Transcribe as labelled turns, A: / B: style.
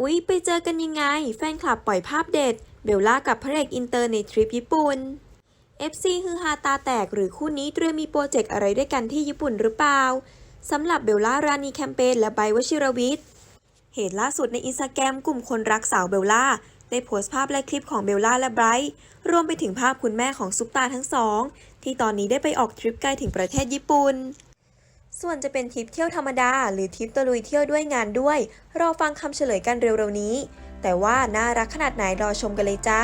A: อุ๊ย ไปเจอกันยังไง แฟนคลับปล่อยภาพเด็ด เบลล่ากับพระเอกอินเตอร์ในทริปญี่ปุ่น FC ฮือฮาตาแตกหรือคู่นี้เตรียมมีโปรเจกต์อะไรด้วยกันที่ญี่ปุ่นหรือเปล่าสำหรับเบลล่ารานีแคมเปญและไบร์วชิรวิทย์เหตุล่าสุดในอินสตาแกรมกลุ่มคนรักสาวเบลล่า ได้โพสต์ภาพและคลิปของเบลล่าและไบรท์รวมไปถึงภาพคุณแม่ของซุปตาทั้งสอง ที่ตอนนี้ได้ไปออกทริปไกลถึงประเทศญี่ปุ่น ส่วนจะเป็นทริปเที่ยวธรรมดา หรือทริปตะลุยเที่ยวด้วยงานด้วย รอฟังคำเฉลยกันเร็วๆนี้ แต่ว่าน่ารักขนาดไหนรอชมกันเลยจ้า